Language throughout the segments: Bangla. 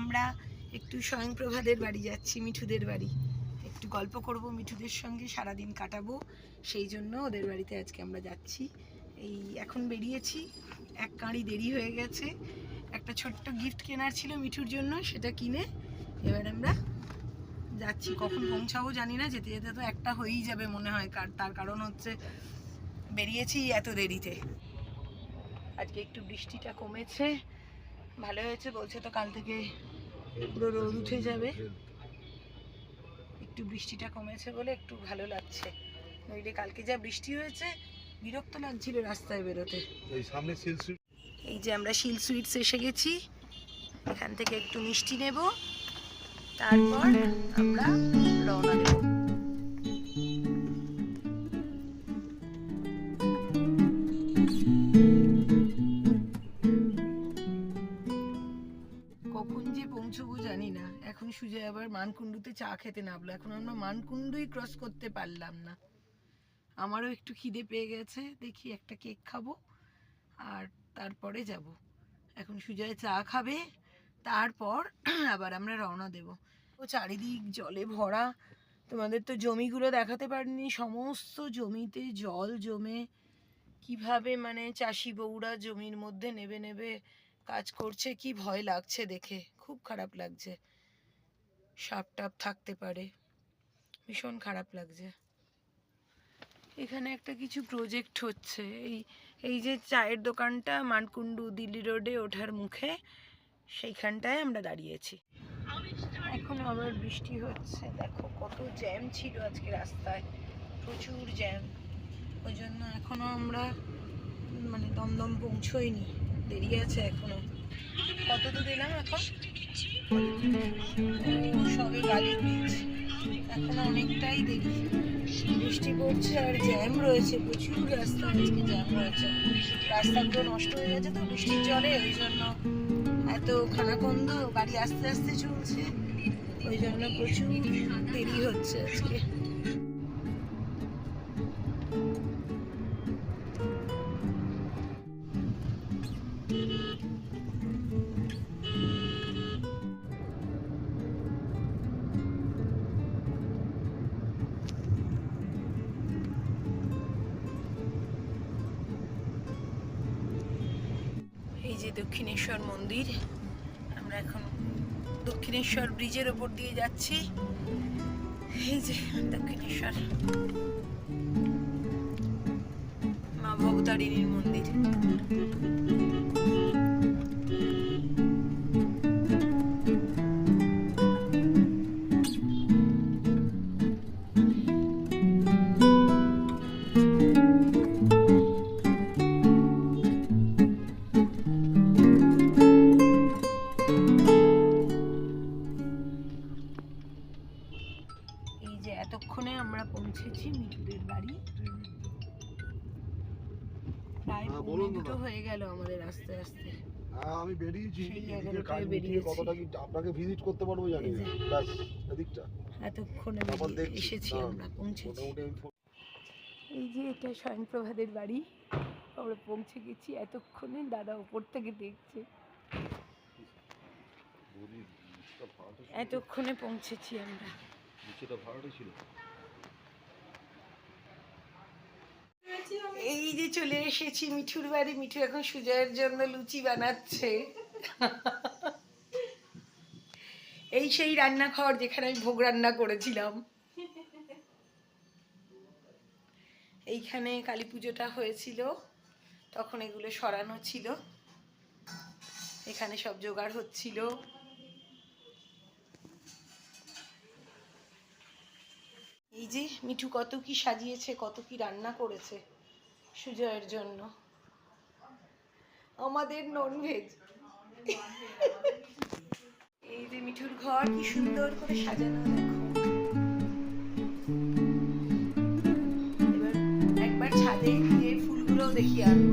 আমরা একটু স্বয়ংপ্রভাদের বাড়ি যাচ্ছি, মিঠুদের বাড়ি। একটু গল্প করব মিঠুদের সঙ্গে, সারাদিন কাটাবো, সেই জন্য ওদের বাড়িতে আজকে আমরা যাচ্ছি। এই এখন বেরিয়েছি, এক কাঁড়ি দেরি হয়ে গেছে। একটা ছোট্ট গিফট কেনার ছিল মিঠুর জন্য, সেটা কিনে এবার আমরা যাচ্ছি। কখন পৌঁছাবো জানি না, যেতে যেতে তো একটা হয়েই যাবে মনে হয়, কার, তার কারণ হচ্ছে বেরিয়েছি এত দেরিতে। আজকে একটু বৃষ্টিটা কমেছে ভালো হয়েছে বলছে তো কাল থেকে পুরো রোদ উঠে যাবে। একটু বৃষ্টিটা কমেছে বলে একটু ভালো লাগছে। নইলে কালকে যা বৃষ্টি হয়েছে বিরক্ত লাগছিল রাস্তায় বেরোতে। এই যে আমরা শিল সুইটস এসে গেছি। এখান থেকে একটু মিষ্টি নেব। তারপর আমরা রওনা দেব। সুজয় আবার মানকুণ্ডুতে চা খেতে নামলো। এখন আমরা মানকুণ্ডুই ক্রস করতে পারলাম না। আমারও একটু খিদে পেয়ে গেছে। দেখি একটা কেক খাব আর তারপরে যাব। এখন সুজয় চা খাবে, তারপর আবার আমরা রওনা দেব। ও চারিদিক জলে ভরা। তোমাদের তো জমিগুলো দেখাতে পারিনি। সমস্ত জমিতে জল জমে। কীভাবে মানে চাষি বউরা জমির মধ্যে নেবে নেবে কাজ করছে, কি ভয় লাগছে দেখে। খুব খারাপ লাগছে। সাপ টাপ থাকতে পারে। ভীষণ খারাপ লাগছে। এখানে একটা কিছু প্রজেক্ট হচ্ছে। এই এই যে চায়ের দোকানটা মানকুণ্ডু দিল্লি রোডে ওঠার মুখে, সেইখানটায় আমরা দাঁড়িয়েছি। এখন আবার বৃষ্টি হচ্ছে। দেখো কত জ্যাম ছিল আজকে রাস্তায়। প্রচুর জ্যাম ওই জন্য এখনও আমরা মানে দমদম পৌঁছোইনি। দেরি আছে এখনও। কত দূর এলাম এখন? সবে গাড়ি ব্রিজ এখন অনেকটাই দেরি। বৃষ্টি পড়ছে আর জ্যাম রয়েছে, প্রচুর রাস্তা আজকে জ্যাম রয়েছে। রাস্তাগুলো নষ্ট হয়ে গেছে তো বৃষ্টির জলে, ওই জন্য এত খানাকন্দ গাড়ি আস্তে আস্তে চলছে। ওই জন্য প্রচুর দেরি হচ্ছে আজকে। এই যে দক্ষিণেশ্বর মন্দির, আমরা এখন দক্ষিণেশ্বর ব্রিজের ওপর দিয়ে যাচ্ছি। এই যে দক্ষিণেশ্বর মা ভবতারিণীর মন্দির। পৌঁছেছি মিঠুদের বাড়ি। প্রায় হ্যাঁ, পৌনে দুটো হয়ে গেল আমাদের আস্তে আস্তে। হ্যাঁ আমি বেরিয়েছি। সেই এগারোটায় বেরিয়েছি। কতটা কি আপনাকে ভিজিট করতে পারব জানি ব্যাস এদিকটা। এতক্ষণে এসেছি আমরা পৌঁছেছি। এই যে এটা স্বয়ংপ্রভাদের বাড়ি আমরা পৌঁছে গেছি। এতক্ষণে দাদা উপর থেকে দেখছে? এতক্ষণে পৌঁছেছি আমরা। ছিল। এই যে চলে এসেছি মিঠুর বাড়ি, মিঠু এখন সুজয়ের জন্য লুচি বানাচ্ছে। এই সেই রান্নাঘর যেখানে আমি ভোগ রান্না করেছিলাম। এইখানে কালী পুজোটা হয়েছিল, তখন এগুলো সরানো ছিল। এখানে সব জোগাড় হচ্ছিল। এই যে মিঠু কত কি সাজিয়েছে, কত কি রান্না করেছে সুজয়ের জন্য। আমাদের ননভেজ এই যে মিঠুর ঘর কি সুন্দর করে সাজানো, দেখো। এবার একবার ছাদে গিয়ে ফুলগুলো দেখিয়ে আনব।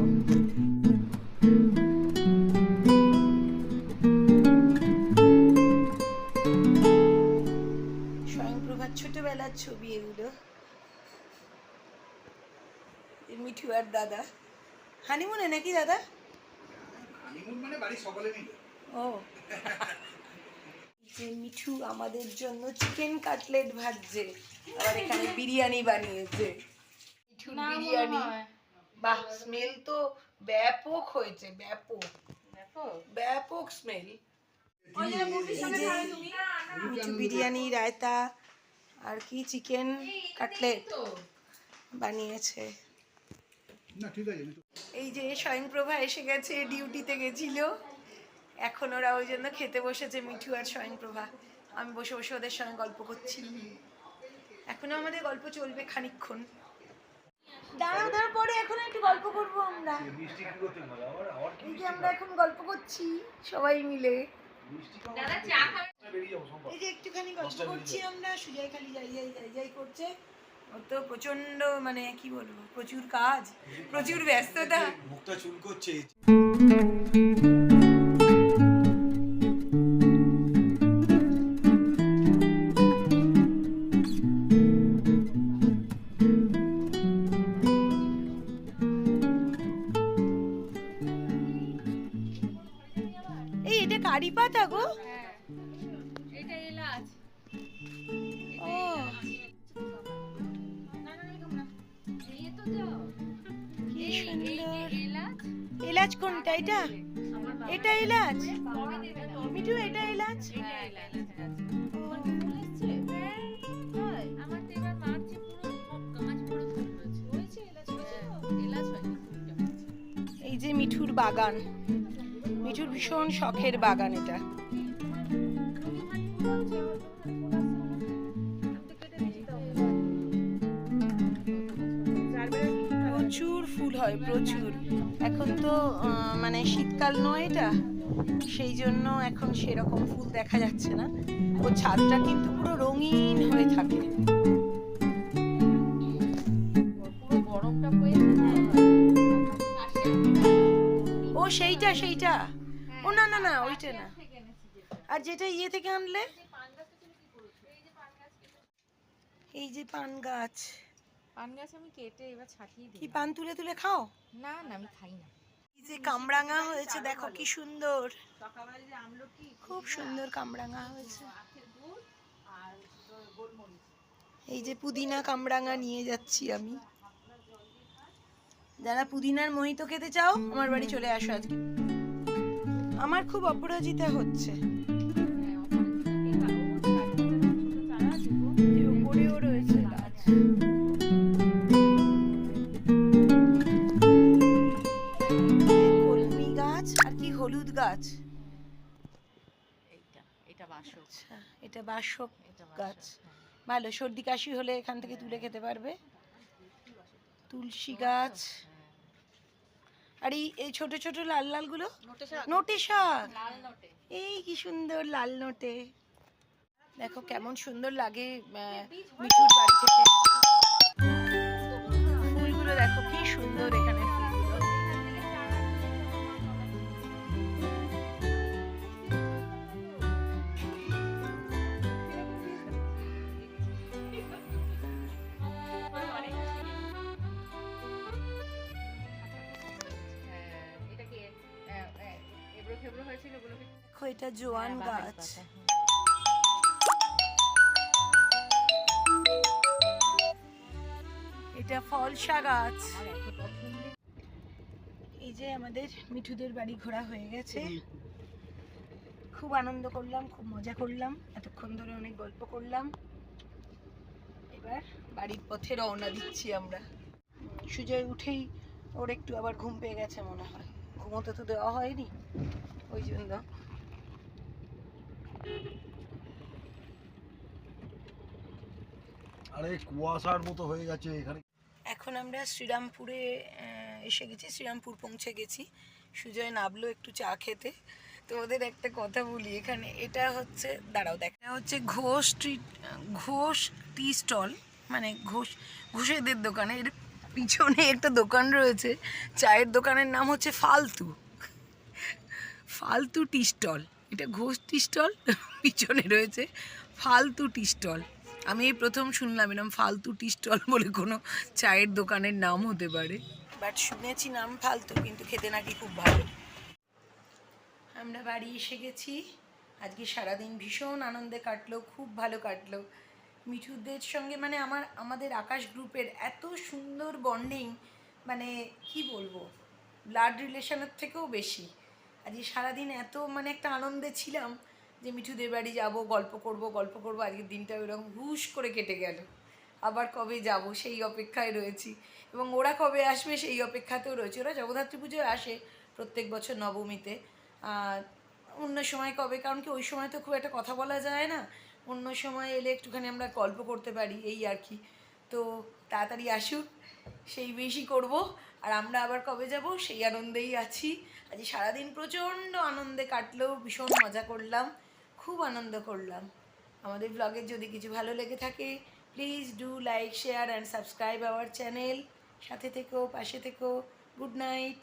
ছোটবেলার ছবি এগুলো। মিঠু আর দাদা। হানিমুনে নাকি দাদা? হানিমুন মানে বাড়ির সকলে মিলে। ও। যে মিঠু আমাদের জন্য চিকেন কাটলেট ভাজছে। আবার এখানে বিরিয়ানি বানিয়েছে। মিঠুর বিরিয়ানি। বাহ স্মেল তো ব্যাপক হয়েছে ব্যাপক। ব্যাপক? স্মেল মিঠু বিরিয়ানি রায়তা আর কি চিকেন কাটলেট বানিয়েছে। এই যে স্বয়ংপ্রভা এসে গেছে ডিউটিতে গেছিল। এখন ওরা ওই জন্য খেতে বসেছে মিঠু আর স্বয়ংপ্রভা আমি বসে বসে ওদের সঙ্গে গল্প করছি। এখনও আমাদের গল্প চলবে খানিকক্ষণ। দাঁড়া দাঁড়া পরে এখন একটু গল্প করব আমরা। এই যে আমরা এখন গল্প করছি সবাই মিলে। এই যে একটুখানি গল্প করছি আমরা সুজয় খালি যাই যাই যাই যাই করছে। ওর তো প্রচণ্ড মানে কি বলব প্রচুর কাজ প্রচুর ব্যস্ততা। মুখটা চুল করছে কারি পাতা গো। এটা এলাচ ও কি সুন্দর। এলাচ। কোনটা এটা? এটা এলাচ? মিঠু এটা এলাচ? এটা এলাচ। হ্যাঁ। এই যে মিঠুর বাগান। ভীষণ শখের বাগান এটা। প্রচুর ফুল হয়, প্রচুর। এখন তো মানে শীতকাল নয় এটা, সেই জন্য এখন সেরকম ফুল দেখা যাচ্ছে না। ও ছাদটা কিন্তু পুরো রঙিন হয়ে থাকে। ও, সেইটা সেইটা। ও না না না ওইটা না। আর যেটা ইয়ে থেকে আনলে? এই যে পান গাছ পান গাছ আমি কেটে এবার ছাটিয়ে কি পান তুলে তুলে খাও? না না আমি খাই না। এই যে কামরাঙা হয়েছে দেখো কি সুন্দর। খুব সুন্দর কামরাঙা হয়েছে। এই যে পুদিনা কামরাঙা নিয়ে যাচ্ছি আমি। যারা পুদিনার মোহিত খেতে চাও আমার বাড়ি চলে আসো আজকে। আমার খুব অপরাজিতা হচ্ছে। কলমি গাছ আর কি হলুদ গাছ। এইটা এটা বাসক। আচ্ছা এটা বাসক গাছ। ভালো সর্দি কাশি হলে এখান থেকে তুলে খেতে পারবে। তুলসী গাছ। আর এই এই ছোট ছোট লাল লালগুলো নোটে শাক? এই কি সুন্দর লাল নোটে। দেখো কেমন সুন্দর লাগে মিঠুর বাড়ি থেকে। ফুলগুলো দেখো কি সুন্দর এখানে। দেখো এটা জোয়ান হ্যাঁ, গাছ। হ্যাঁ। এটা ফলসা গাছ এই যে আমাদের মিঠুদের বাড়ি ঘোরা হয়ে গেছে। খুব আনন্দ করলাম খুব মজা করলাম। এতক্ষণ ধরে অনেক গল্প করলাম। এবার বাড়ির পথে রওনা দিচ্ছি আমরা। সুজয় উঠেই ওর একটু আবার ঘুম পেয়ে গেছে মনে হয়। ঘুমোতে তো দেওয়া হয়নি। ওই জন্য আরে কুয়াশার মতো হয়ে গেছে এখানে। এখন আমরা শ্রীরামপুরে এসে গেছি, শ্রীরামপুর পৌঁছে গেছি। সুজয় নামলো একটু চা খেতে। তো ওদের একটা কথা বলি এখানে, এটা হচ্ছে, দাঁড়াও দেখ, এটা হচ্ছে Ghosh street Ghosh tea stall মানে ঘোষ, ঘোষেদের দোকানে। এর পিছনে একটা দোকান রয়েছে, চায়ের দোকানের নাম হচ্ছে ফালতু। ফালতু টি স্টল এটা ঘোষ টি স্টল পিছনে রয়েছে ফালতু টি স্টল আমি এই প্রথম শুনলাম এরকম ফালতু টি স্টল বলে কোনো চায়ের দোকানের নাম হতে পারে। বাট শুনেছি নাম ফালতু, কিন্তু খেতে নাকি খুব ভালো। আমরা বাড়ি এসে গেছি। আজকে সারাদিন ভীষণ আনন্দে কাটলো, খুব ভালো কাটলো। মিঠুদের সঙ্গে মানে আমার, আমাদের আকাশ গ্রুপের এত সুন্দর বন্ডিং মানে কি বলব ব্লাড রিলেশনের থেকেও বেশি। আজকে সারাদিন এত মানে একটা আনন্দে ছিলাম যে মিঠুদের বাড়ি যাব, গল্প করব গল্প করব, আজকের দিনটা ওইরকম হুশ করে কেটে গেল। আবার কবে যাব সেই অপেক্ষায় রয়েছি। এবং ওরা কবে আসবে সেই অপেক্ষাতেও রয়েছে। ওরা জগদ্ধাত্রী পুজোয় আসে প্রত্যেক বছর নবমীতে। অন্য সময় কবে? কারণ কি ওই সময় তো খুব একটা কথা বলা যায় না। অন্য সময় এলে একটুখানি আমরা গল্প করতে পারি, এই আর কি। তো তাড়াতাড়ি আসুক, সেই বেশি করব। আর আমরা আবার কবে যাব? সেই আনন্দেই আছি। আজ সারাদিন প্রচণ্ড আনন্দে কাটলো, ভীষণ মজা করলাম। খুব আনন্দ করলাম। আমাদের ব্লগের যদি কিছু ভালো লেগে থাকে please do like share and subscribe our channel সাথে থেকো, পাশে থেকো। Good night